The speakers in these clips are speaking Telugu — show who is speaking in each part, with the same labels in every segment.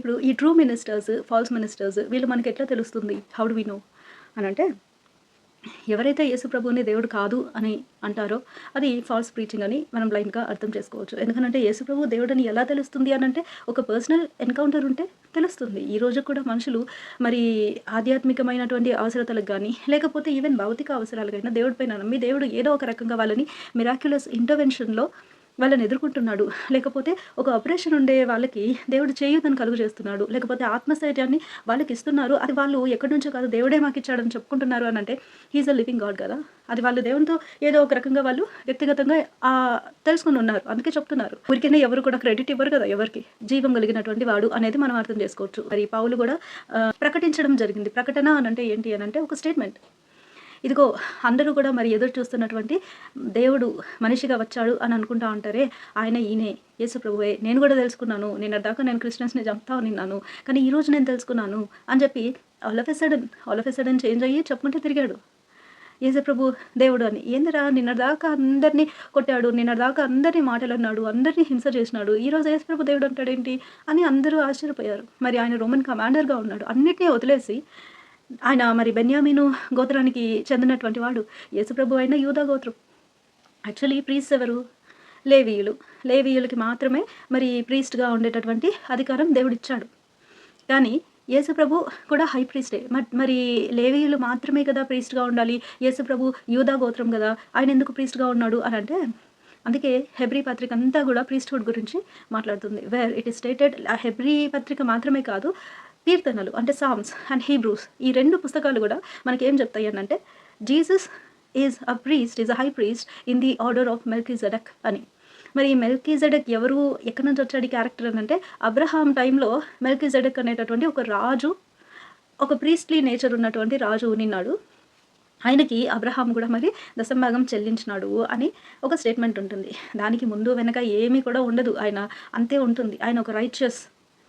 Speaker 1: ఇప్పుడు ఈ ట్రూ మినిస్టర్స్ ఫాల్స్ మినిస్టర్స్ వీళ్ళు మనకి ఎట్లా తెలుస్తుంది? హౌ డు వి నో అని అంటే ఎవరైతే యేసు దేవుడు కాదు అని అంటారో అది ఫాల్స్ ప్రీచింగ్ అని మనం బ్లైండ్గా అర్థం చేసుకోవచ్చు. ఎందుకంటే యేసు ప్రభు దేవుడని ఎలా తెలుస్తుంది అని అంటే ఒక పర్సనల్ ఎన్కౌంటర్ ఉంటే తెలుస్తుంది. ఈ రోజు కూడా మనుషులు మరి ఆధ్యాత్మికమైనటువంటి అవసరతలకు కానీ లేకపోతే ఈవెన్ భౌతిక అవసరాలకైనా దేవుడి పైన నమ్మి దేవుడు ఏదో ఒక రకంగా వాళ్ళని మిరాక్యులస్ ఇంటర్వెన్షన్లో వాళ్ళని ఎదుర్కొంటున్నాడు. లేకపోతే ఒక ఆపరేషన్ ఉండే వాళ్ళకి దేవుడు చేయూతను కలుగు చేస్తున్నాడు లేకపోతే ఆత్మస్థైర్యాన్ని వాళ్ళకి ఇస్తున్నారు. అది వాళ్ళు ఎక్కడి నుంచో కాదు దేవుడే మాకు ఇచ్చాడని చెప్పుకుంటున్నారు అని అంటే హీఈస్ అ లివింగ్ గాడ్ కదా. అది వాళ్ళు దేవునితో ఏదో ఒక రకంగా వాళ్ళు వ్యక్తిగతంగా తెలుసుకుని ఉన్నారు. అందుకే చెప్తున్నారు. ఊరికైనా ఎవరు కూడా క్రెడిట్ ఇవ్వరు కదా ఎవరికి. జీవం కలిగినటువంటి వాడు అనేది మనం అర్థం చేసుకోవచ్చు. మరి పావులు కూడా ప్రకటించడం జరిగింది. ప్రకటన అని అంటే ఏంటి అని అంటే ఒక స్టేట్మెంట్ ఇదిగో అందరూ కూడా మరి ఎదురు చూస్తున్నటువంటి దేవుడు మనిషిగా వచ్చాడు అని అనుకుంటా ఉంటారే ఆయన ఈయనే యేసు ప్రభువే నేను కూడా తెలుసుకున్నాను నిన్న దాకా నేను క్రిస్టియన్స్ని చంపుతా నిన్నాను కానీ ఈరోజు నేను తెలుసుకున్నాను అని చెప్పి all of a sudden all of a sudden change అయ్యి చెప్పుకుంటే తిరిగాడు. ఏసే ప్రభు దేవుడు అని ఏందిరా నిన్న దాకా అందరినీ కొట్టాడు నిన్న దాకా అందరినీ మాటలు అన్నాడు అందరినీ హింస చేసినాడు ఈ రోజు ప్రభు దేవుడు అంటాడేంటి? అని అందరూ ఆశ్చర్యపోయారు. మరి ఆయన రోమన్ కమాండర్గా ఉన్నాడు అన్నిటినీ వదిలేసి ఆయన మరి బెన్యామీను గోత్రానికి చెందినటువంటి వాడు యేసుప్రభు అయిన యూదా గోత్రం. యాక్చువల్లీ ప్రీస్ ఎవరు? లేవీయులు. లేవీయులకి మాత్రమే మరి ప్రీస్ట్గా ఉండేటటువంటి అధికారం దేవుడిచ్చాడు. కానీ యేసుప్రభు కూడా హై ప్రీస్టే మరి మరి లేవీయులు మాత్రమే కదా ప్రీస్ట్గా ఉండాలి? యేసుప్రభు యూదా గోత్రం కదా? ఆయన ఎందుకు ప్రీస్ట్గా ఉన్నాడు? అని అంటే అందుకే హెబ్రీ పత్రిక అంతా కూడా ప్రీస్ట్హుడ్ గురించి మాట్లాడుతుంది. వేర్ ఇట్ ఇస్ స్టేటెడ్ హెబ్రి హెబ్రీ పత్రిక మాత్రమే కాదు కీర్తనలు అంటే సామ్స్ అండ్ హీబ్రూస్ ఈ రెండు పుస్తకాలు కూడా మనకి ఏం చెప్తాయి అని అంటే Jesus is a priest is a high priest in the order of Melchizedek అని. మరి ఈ మెల్కీ జడక్ ఎవరు ఎక్కడి నుంచి వచ్చాడు ఈ క్యారెక్టర్ అని అంటే అబ్రహాం టైంలో మెల్కీ జడక్ అనేటటువంటి ఒక రాజు ఒక ప్రీస్ట్లీ నేచర్ ఉన్నటువంటి రాజు నిన్నాడు. ఆయనకి అబ్రహాం కూడా మరి దశంభాగం చెల్లించినాడు అని ఒక స్టేట్మెంట్ ఉంటుంది. దానికి ముందు వెనక ఏమీ కూడా ఉండదు. ఆయన అంతే ఉంటుంది. ఆయన ఒక రైచియస్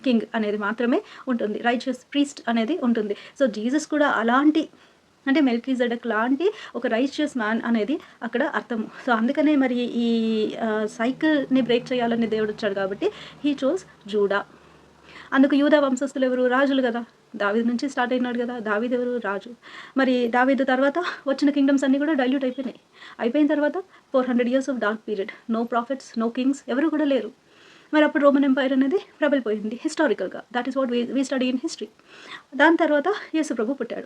Speaker 1: కింగ్ అనేది మాత్రమే ఉంటుంది. రైచియస్ ప్రీస్ట్ అనేది ఉంటుంది. సో జీసస్ కూడా అలాంటి అంటే మెల్కీ జడక్ లాంటి ఒక రైచియస్ మ్యాన్ అనేది అక్కడ అర్థం సో అందుకనే మరి ఈ సైకిల్ని బ్రేక్ చేయాలని దేవుడు వచ్చాడు కాబట్టి హీ చోస్ జూడా అందుకు యూదా వంశస్థులు ఎవరు? రాజులు కదా. దావీదు నుంచి స్టార్ట్ అయినాడు కదా. దావీదు ఎవరు? రాజు. మరి దావీదు తర్వాత వచ్చిన కింగ్డమ్స్ అన్నీ కూడా డైల్యూట్ అయిపోయినాయి. అయిపోయిన తర్వాత four hundred years of dark period no profits no kings ఎవరు కూడా లేరు. మరి అప్పుడు రోమన్ ఎంపైర్ అనేది ప్రబలిపోయింది హిస్టారికల్గా. That is what we study in history దాని తర్వాత యేసుప్రభు పుట్టాడు.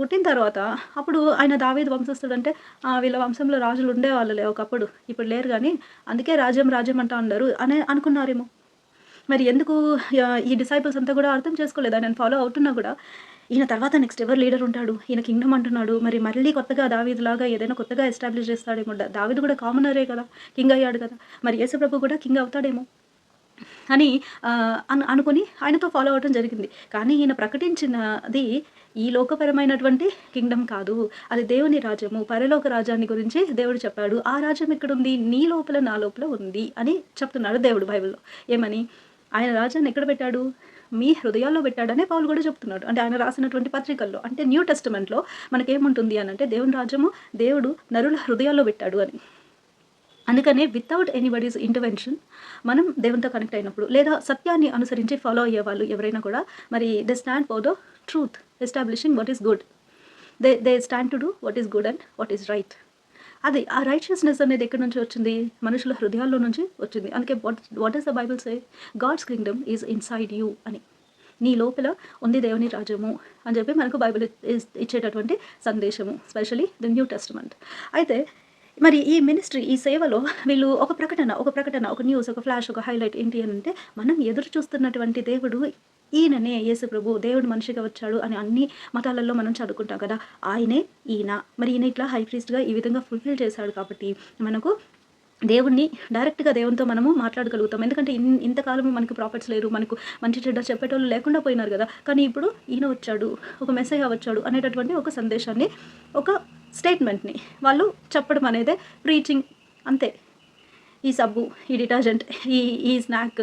Speaker 1: పుట్టిన తర్వాత అప్పుడు ఆయన దావీదు వంశస్థుడు అంటే వీళ్ళ వంశంలో రాజులు ఉండేవాళ్ళలే ఒకప్పుడు. ఇప్పుడు లేరు కానీ అందుకే రాజ్యం రాజ్యం అంటా ఉన్నారు అనే అనుకున్నారేమో. మరి ఎందుకు ఈ డిసైపుల్స్ అంతా కూడా అర్థం చేసుకోలేదు. నేను ఫాలో అవుతున్నా కూడా ఈయన తర్వాత నెక్స్ట్ ఎవరు లీడర్ ఉంటాడు? ఈయన కింగ్డమ్ అంటున్నాడు. మరి మళ్ళీ కొత్తగా దావీదు లాగా ఏదైనా కొత్తగా ఎస్టాబ్లిష్ చేస్తాడేమో. దా- దావీదు కూడా కామనరే కదా కింగ్ అయ్యాడు కదా. మరి యేసుప్రభు కూడా కింగ్ అవుతాడేమో. అని అను అనుకుని ఆయనతో ఫాలో అవ్వడం జరిగింది. కానీ ఈయన ప్రకటించినది ఈ లోకపరమైనటువంటి కింగ్డమ్ కాదు. అది దేవుని రాజ్యము. పరలోక రాజ్యాన్ని గురించి దేవుడు చెప్పాడు. ఆ రాజ్యం ఎక్కడుంది? నీ లోపల నా లోపల ఉంది అని చెప్తున్నాడు దేవుడు బైబిల్లో. ఏమని? ఆయన రాజ్యాన్ని ఎక్కడ పెట్టాడు? మీ హృదయాల్లో పెట్టాడనే పౌలు కూడా చెప్తున్నాడు. అంటే ఆయన రాసినటువంటి పత్రికల్లో. అంటే న్యూ టెస్టిమెంట్లో మనకేముంటుంది అని అంటే దేవుని రాజ్యము దేవుడు నరుల హృదయాల్లో పెట్టాడు అని. అందుకనే వితౌట్ ఎనీబడీస్ ఇంటర్వెన్షన్ మనం దేవునితో కనెక్ట్ అయినప్పుడు లేదా సత్యాన్ని అనుసరించి ఫాలో అయ్యే వాళ్ళు ఎవరైనా కూడా మరి they stand for the truth establishing what is good they they stand to do what is good and what is right అది ఆ రైచియస్నెస్ అనేది ఎక్కడి నుంచి వచ్చింది? మనుషుల హృదయాల్లో నుంచి వచ్చింది. అందుకే what what is the Bible say God's kingdom is inside you అని. నీ లోపల ఉంది దేవుని రాజ్యము అని చెప్పి మనకు బైబిల్ ఇచ్చేటటువంటి సందేశము స్పెషలీ ద న్యూ టెస్ట్మెంట్ అయితే మరి ఈ మినిస్ట్రీ ఈ సేవలో వీళ్ళు ఒక ప్రకటన ఒక ప్రకటన ఒక న్యూస్ ఒక ఫ్లాష్ ఒక హైలైట్ ఏంటి అని అంటే మనం ఎదురు చూస్తున్నటువంటి దేవుడు ఈయననే యేసుప్రభు దేవుడు మనిషిగా వచ్చాడు అని అన్ని మతాలలో మనం చదువుకుంటాం కదా. ఆయనే ఈయన. మరి ఈయన ఇట్లా హై ప్రీస్ట్గా ఈ విధంగా ఫుల్ఫిల్ చేశాడు కాబట్టి మనకు దేవుణ్ణి డైరెక్ట్గా దేవునితో మనము మాట్లాడగలుగుతాం. ఎందుకంటే ఇన్ ఇంతకాలము మనకు ప్రాఫిట్స్ లేరు మనకు మంచి చెడ్డ చెప్పేటోళ్ళు లేకుండా పోయినారు కదా. కానీ ఇప్పుడు ఈయన వచ్చాడు ఒక మెసేజ్ వచ్చాడు అనేటటువంటి ఒక సందేశాన్ని ఒక స్టేట్మెంట్ని వాళ్ళు చెప్పడం అనేది ప్రీచింగ్ అంతే. ఈ సబ్బు ఈ డిటర్జెంట్ ఈ ఈ స్నాక్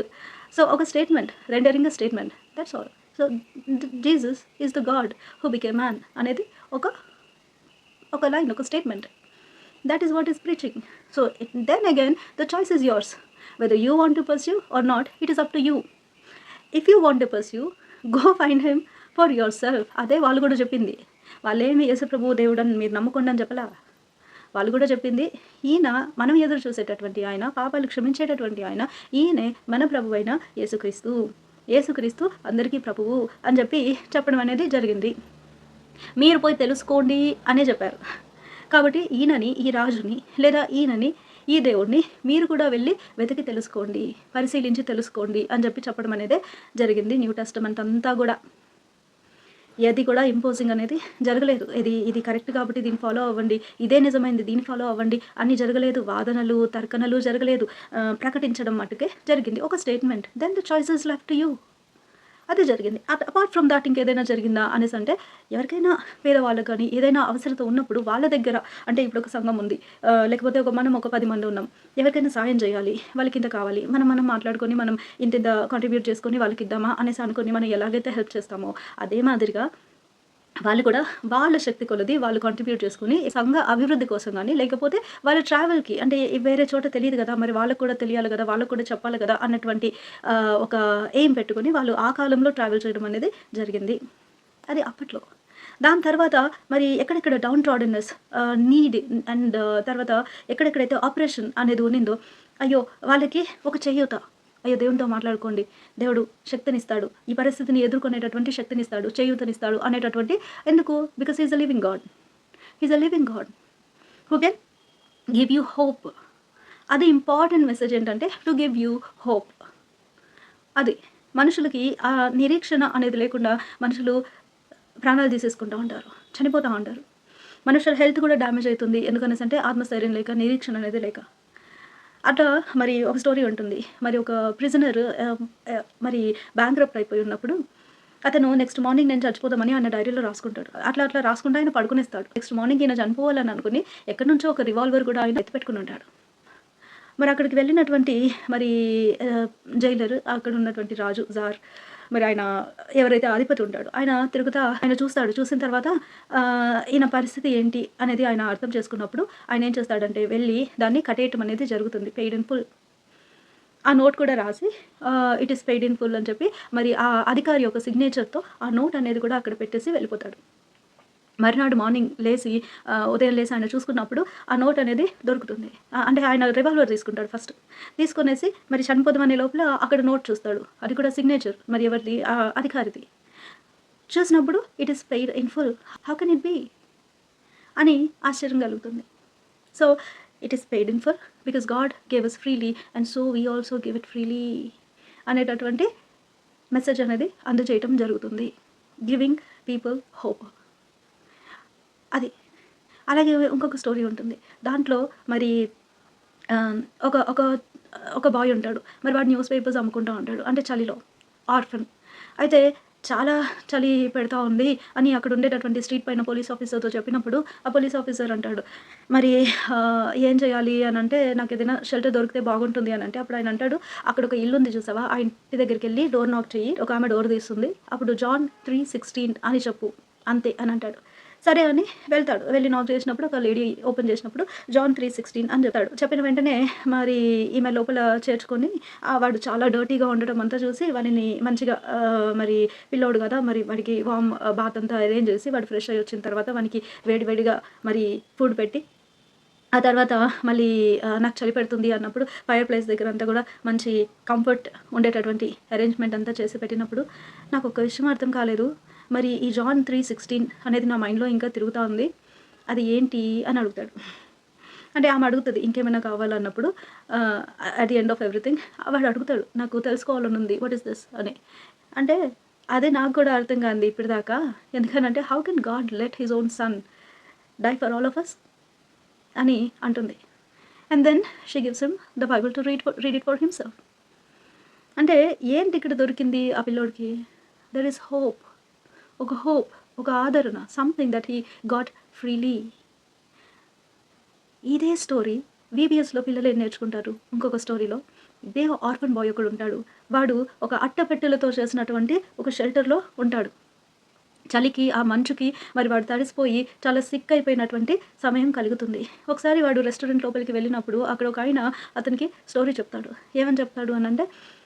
Speaker 1: సో ఒక statement rendering statement that's all so Jesus is the God who became man అనేది ఒక ఒక లైన్ ఒక statement that is what is preaching so then again the choice choice is whether you want to pursue or not it is up to you if you want to pursue go find him for yourself అదే వాళ్ళు కూడా చెప్పింది. వాళ్ళేమి యేసుప్రభు దేవుడు అని మీరు నమ్ముకోండి అని చెప్పలా వాళ్ళు కూడా చెప్పింది ఈయన మనం ఎదురు చూసేటటువంటి ఆయన పాపాలు క్షమించేటటువంటి ఆయన ఈయనే మన ప్రభు అయిన యేసుక్రీస్తు. యేసుక్రీస్తు అందరికీ ప్రభువు అని చెప్పి చెప్పడం అనేది జరిగింది. మీరు పోయి తెలుసుకోండి అనే చెప్పారు. కాబట్టి ఈయనని ఈ రాజుని లేదా ఈయనని ఈ దేవుడిని మీరు కూడా వెళ్ళి వెతికి తెలుసుకోండి పరిశీలించి తెలుసుకోండి అని చెప్పి చెప్పడం అనేది జరిగింది న్యూ టెస్టమెంట్ అంతా కూడా. ఏది కూడా ఇంపోజింగ్ అనేది జరగలేదు. ఇది ఇది కరెక్ట్ కాబట్టి దీన్ని ఫాలో అవ్వండి. ఇదే నిజమైంది దీన్ని ఫాలో అవ్వండి. అన్ని జరగలేదు. వాదనలు తర్కనలు జరగలేదు. ప్రకటించడం మటుకే జరిగింది. ఒక statement then the choices left you అదే జరిగింది. అపార్ట్ ఫ్రమ్ దాట్ ఇంకేదైనా జరిగిందా అనేసి అంటే ఎవరికైనా పేదవాళ్ళకి కానీ ఏదైనా అవసరత ఉన్నప్పుడు వాళ్ళ దగ్గర అంటే ఇప్పుడు ఒక సంఘం ఉంది. లేకపోతే ఒక మనం ఒక పది మంది ఉన్నాం. ఎవరికైనా సాయం చేయాలి. వాళ్ళకి ఇంత కావాలి. మనం మనం మాట్లాడుకొని మనం ఇంత ఇంత కాంట్రిబ్యూట్ చేసుకొని వాళ్ళకి ఇద్దామా అనేసి అనుకొని మనం ఎలాగైతే హెల్ప్ చేస్తామో అదే మాదిరిగా వాళ్ళు కూడా వాళ్ళ శక్తి కొలది వాళ్ళు కాంట్రిబ్యూట్ చేసుకుని సంఘ అభివృద్ధి కోసం కానీ లేకపోతే వాళ్ళ ట్రావెల్కి అంటే వేరే చోట తెలియదు కదా మరి వాళ్ళకు కూడా తెలియాలి కదా వాళ్ళకు కూడా చెప్పాలి కదా అన్నటువంటి ఒక ఎయిమ్ పెట్టుకొని వాళ్ళు ఆ కాలంలో ట్రావెల్ చేయడం అనేది జరిగింది. అది అప్పట్లో. దాని తర్వాత మరి ఎక్కడెక్కడ డౌన్ ట్రాడెన్నెస్ నీడ్ అండ్ తర్వాత ఎక్కడెక్కడైతే ఆపరేషన్ అనేది ఉన్నిందో అయ్యో వాళ్ళకి ఒక చేయూత. అయ్యో దేవునితో మాట్లాడుకోండి. దేవుడు శక్తినిస్తాడు. ఈ పరిస్థితిని ఎదుర్కొనేటటువంటి శక్తినిస్తాడు చేయూతనిస్తాడు అనేటటువంటి ఎందుకు? Because is a living God is a living God who can give you hope అది ఇంపార్టెంట్ మెసేజ్ ఏంటంటే టు గివ్ యూ హోప్ అది మనుషులకి ఆ నిరీక్షణ అనేది లేకుండా మనుషులు ప్రాణాలు తీసేసుకుంటూ ఉంటారు చనిపోతూ ఉంటారు. మనుషుల హెల్త్ కూడా డ్యామేజ్ అవుతుంది. ఎందుకనేసి అంటే ఆత్మస్థైర్యం లేక నిరీక్షణ అనేది లేక. అట్లా మరి ఒక స్టోరీ ఉంటుంది. మరి ఒక ప్రిజనర్ మరి బ్యాంక్రప్ట్ అయిపోయి ఉన్నప్పుడు అతను నెక్స్ట్ మార్నింగ్ నేను చచ్చిపోదామని ఆయన డైరీలో రాసుకుంటాడు. అట్లా అట్లా రాసుకుంటే ఆయన పడుకునేస్తాడు. నెక్స్ట్ మార్నింగ్ ఈయన చనిపోవాలని అనుకుని ఎక్కడి నుంచో ఒక రివాల్వర్ కూడా ఆయన ఎత్తిపెట్టుకుని ఉంటాడు. మరి అక్కడికి వెళ్ళినటువంటి మరి జైలర్ అక్కడ ఉన్నటువంటి రాజు జార్ మరి ఆయన ఎవరైతే అధిపతి ఉంటాడో ఆయన తిరుగుతా ఆయన చూస్తాడు. చూసిన తర్వాత ఈయన పరిస్థితి ఏంటి అనేది ఆయన అర్థం చేసుకున్నప్పుడు ఆయన ఏం చేస్తాడంటే వెళ్ళి దాన్ని కట్టేయటం అనేది జరుగుతుంది పెయిడ్ ఇన్ ఫుల్ ఆ నోట్ కూడా రాసి it is paid in full అని చెప్పి మరి ఆ అధికారి యొక్క సిగ్నేచర్తో ఆ నోట్ అనేది కూడా అక్కడ పెట్టేసి వెళ్ళిపోతాడు. మర్నాడు మార్నింగ్ లేచి ఉదయం లేచి ఆయన చూసుకున్నప్పుడు ఆ నోట్ అనేది దొరుకుతుంది. అంటే ఆయన రివాల్వర్ తీసుకుంటాడు ఫస్ట్ తీసుకునేసి మరి చనిపోదామనే లోపల అక్కడ నోట్ చూస్తాడు. అది కూడా సిగ్నేచర్ మరి ఎవరిది? అధికారిది. చూసినప్పుడు it is paid in full how can it be అని ఆశ్చర్యం కలుగుతుంది. So it is paid in full because God gave us freely and so we also give it freely అనేటటువంటి మెసేజ్ అనేది అందజేయటం జరుగుతుంది. గివింగ్ పీపుల్ హోప్ అది. అలాగే ఇంకొక స్టోరీ ఉంటుంది. దాంట్లో మరి ఒక ఒక ఒక బాయ్ ఉంటాడు. మరి వాడు న్యూస్ పేపర్స్ అమ్ముకుంటూ ఉంటాడు. అంటే చలిలో ఆర్ఫన్. అయితే చాలా చలి పెడతా ఉంది అని అక్కడ ఉండేటటువంటి స్ట్రీట్ పైన పోలీస్ ఆఫీసర్తో చెప్పినప్పుడు ఆ పోలీస్ ఆఫీసర్ అంటాడు మరి ఏం చేయాలి? అని అంటే నాకు ఏదైనా షెల్టర్ దొరికితే బాగుంటుంది. అని అంటే అప్పుడు ఆయన అంటాడు అక్కడ ఒక ఇల్లు ఉంది చూసావా? ఆ ఇంటి దగ్గరికి వెళ్ళి డోర్ నాక్ చెయ్యి. ఒక ఆమె డోర్ తీస్తుంది. అప్పుడు జాన్ త్రీ సిక్స్టీన్ అని చెప్పు. అంతే అని అంటాడు. సరే అని వెళ్తాడు. వెళ్ళి నాక్ చేసినప్పుడు ఒక లేడీ ఓపెన్ చేసినప్పుడు జాన్ త్రీ సిక్స్టీన్ అని చెప్తాడు. చెప్పిన వెంటనే మరి ఈమె లోపల చేర్చుకొని వాడు చాలా డర్టీగా ఉండడం అంతా చూసి వాడిని మంచిగా మరి పిల్లోడు కదా మరి వాడికి వామ్ బాత్ అంతా అరేంజ్ చేసి వాడు ఫ్రెష్ అయ్యి వచ్చిన తర్వాత వానికి వేడి వేడిగా మరి ఫుడ్ పెట్టి ఆ తర్వాత మళ్ళీ నాకు చలి పెడుతుంది అన్నప్పుడు ఫైర్ ప్లేస్ దగ్గర అంతా కూడా మంచి కంఫర్ట్ ఉండేటటువంటి అరేంజ్మెంట్ అంతా చేసి పెట్టినప్పుడు నాకు ఒక విషయం అర్థం కాలేదు. మరి ఈ జాన్ త్రీ సిక్స్టీన్ అనేది నా మైండ్లో ఇంకా తిరుగుతూ ఉంది. అది ఏంటి అని అడుగుతాడు. అంటే ఆమె అడుగుతుంది ఇంకేమైనా కావాలన్నప్పుడు at the end of everything వాడు అడుగుతాడు నాకు తెలుసుకోవాలని ఉంది వాట్ ఇస్ దిస్ అని. అంటే అదే నాకు కూడా అర్థం కాంది ఇప్పటిదాకా. ఎందుకనంటే how can God let his own son die for all of us అని అంటుంది. And then she gives him the Bible to read read it for himself అంటే ఏంటి ఇక్కడ దొరికింది ఆ పిల్లోడికి? దెర్ ఇస్ హోప్ ఒక హోప్ ఒక ఆదరణ something that he got freely ఇదే స్టోరీ వీబీఎస్లో పిల్లలు ఏం నేర్చుకుంటారు? ఇంకొక స్టోరీలో ఇదే ఆర్ఫన్ బాయ్ ఒకడు ఉంటాడు. వాడు ఒక అట్టపెట్టెలతో చేసినటువంటి ఒక షెల్టర్లో ఉంటాడు. చలికి ఆ మంచుకి మరి వాడు తడిసిపోయి చాలా సిక్ అయిపోయినటువంటి సమయం కలుగుతుంది. ఒకసారి వాడు రెస్టారెంట్ లోపలికి వెళ్ళినప్పుడు అక్కడ ఒక ఆయన అతనికి స్టోరీ చెప్తాడు. ఏమని చెప్తాడు అని అంటే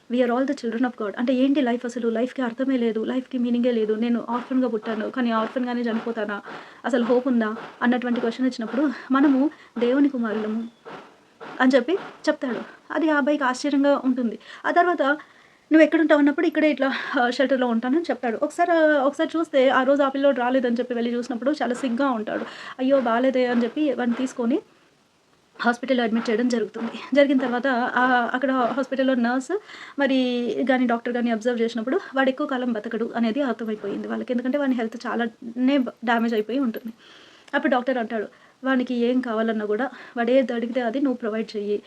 Speaker 1: we are all the children of God అంటే ఏంటి లైఫ్ అసలు? లైఫ్కి అర్థమే లేదు. లైఫ్కి మీనింగే లేదు. నేను ఆర్ఫన్గా పుట్టాను. కానీ ఆర్ఫన్గానే చనిపోతానా? అసలు హోప్ ఉందా? అన్నటువంటి క్వశ్చన్ వచ్చినప్పుడు మనము దేవుని కుమారులము అని చెప్పి చెప్తాడు. అది ఆ అబ్బాయికి ఆశ్చర్యంగా ఉంటుంది. ఆ తర్వాత నువ్వు ఎక్కడుంటావు అన్నప్పుడు ఇక్కడే ఇట్లా షెల్టర్లో ఉంటానని చెప్తాడు. ఒకసారి ఒకసారి చూస్తే ఆ రోజు ఆ పిల్లోడు రాలేదని చెప్పి వెళ్ళి చూసినప్పుడు చాలా సిగ్గా ఉంటాడు. అయ్యో బాగాలేదే అని చెప్పి వాడిని తీసుకొని హాస్పిటల్లో అడ్మిట్ చేయడం జరుగుతుంది. జరిగిన తర్వాత అక్కడ హాస్పిటల్లో నర్స్ మరి కానీ డాక్టర్ కానీ అబ్జర్వ్ చేసినప్పుడు వాడు ఎక్కువ కాలం బతకడు అనేది అర్థమైపోయింది వాళ్ళకి. ఎందుకంటే వాడి హెల్త్ చాలానే డ్యామేజ్ అయిపోయి ఉంటుంది. అప్పుడు డాక్టర్ అంటాడు వానికి ఏం కావాలన్నా కూడా వాడు ఏది అడిగితే అది నువ్వు ప్రొవైడ్ చెయ్యి.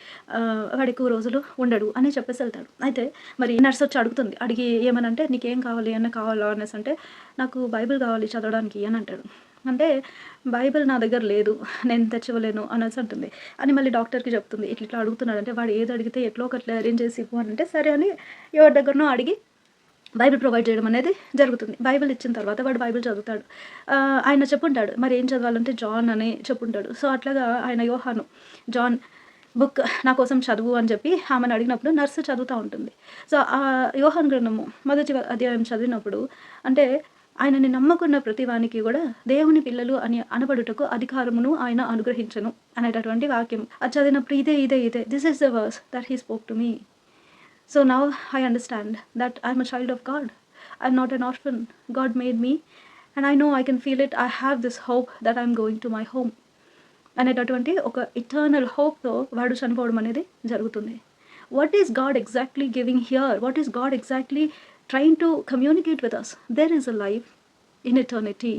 Speaker 1: వాడు ఎక్కువ రోజులు ఉండడు అని చెప్పేసి వెళ్తాడు. అయితే మరి నర్స్ వచ్చి అడుగుతుంది అడిగి ఏమనంటే నీకేం కావాలి అన్న కావాలా అనేసి అంటే నాకు బైబిల్ కావాలి చదవడానికి అని అంటాడు. అంటే బైబిల్ నా దగ్గర లేదు నేను తెచ్చివ్వలేను అనేసి అంటుంది. అని మళ్ళీ డాక్టర్కి చెప్తుంది. ఇట్లా ఇట్లా అడుగుతున్నాడు అంటే వాడు ఏది అడిగితే ఎట్లో ఒకట్లా అరేంజ్ చేసి ఇవ్వు అని అంటే సరే అని ఎవరి దగ్గరనో అడిగి బైబిల్ ప్రొవైడ్ చేయడం అనేది జరుగుతుంది. బైబిల్ ఇచ్చిన తర్వాత వాడు బైబిల్ చదువుతాడు. ఆయన చెప్పుంటాడు. మరి ఏం చదవాలంటే జాన్ అని చెప్పుంటాడు. సో అట్లాగా ఆయన యోహాను జాన్ బుక్ నా కోసం చదువు అని చెప్పి ఆమెను అడిగినప్పుడు నర్సు చదువుతూ ఉంటుంది. సో ఆ యోహాన్ గ్రంథము మొదటి అధ్యాయం చదివినప్పుడు అంటే ఆయనని నమ్మకున్న ప్రతివానికి కూడా దేవుని పిల్లలు అని అనబడుటకు అధికారమును ఆయన అనుగ్రహించను అనేటటువంటి వాక్యం. అది చదివినప్పుడు ఇదే ఇదే ఇదే. This is the verse that he spoke to me so now I understand that I'm a child of God I'm not an orphan God made me and I know I can feel it. I have this hope that I'm going to my home అనేటటువంటి ఒక ఇటర్నల్ హోప్తో వాడు చనిపోవడం అనేది జరుగుతుంది. What is God exactly giving here what is God exactly trying to communicate with us there is a life in eternity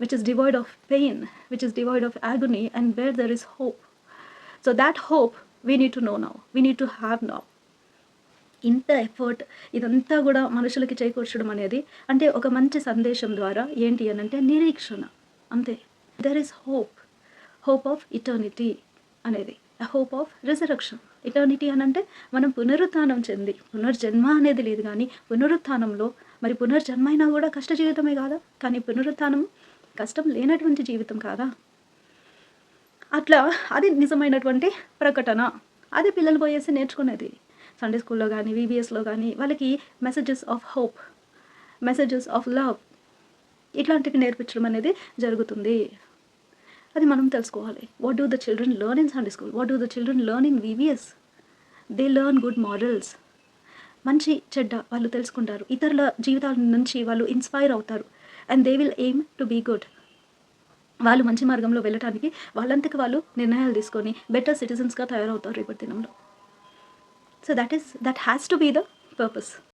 Speaker 1: which is devoid of pain, which is devoid of agony, and where there is hope. So, that hope we need to know now, we need to have now. ఇంత ఎఫర్ట్ ఇదంతా కూడా మనుషులకి చేకూర్చడం అనేది అంటే ఒక మంచి సందేశం ద్వారా ఏంటి అని అంటే నిరీక్షణ. అంతే. There is hope hope of eternity అనేది. హోప్ ఆఫ్ రిజరక్షన్ ఇటర్నిటీ అని అంటే మనం పునరుత్నం చెంది పునర్జన్మ అనేది లేదు కానీ పునరుత్నంలో మరి పునర్జన్మ అయినా కూడా కష్ట జీవితమే కాదా? కానీ పునరుత్నం కష్టం లేనటువంటి జీవితం కాదా? అట్లా అది నిజమైనటువంటి ప్రకటన. అది పిల్లలు పోయేసి నేర్చుకునేది. సండే స్కూల్లో కానీ వీబీఎస్లో కానీ వాళ్ళకి messages of hope messages of love ఇట్లాంటివి నేర్పించడం అనేది జరుగుతుంది. అది మనం తెలుసుకోవాలి. What do the children learn in Sunday school what do the children learn in VBS they learn good models మంచి చెడ్డ వాళ్ళు తెలుసుకుంటారు. ఇతరుల జీవితాల నుంచి వాళ్ళు ఇన్స్పైర్ అవుతారు. And they will aim to be good వాళ్ళు మంచి మార్గంలో వెళ్ళటానికి వాళ్ళంతకు వాళ్ళు నిర్ణయాలు తీసుకొని బెటర్ సిటిజన్స్గా తయారవుతారు రేపటి దినంలో. So that is that has to be the purpose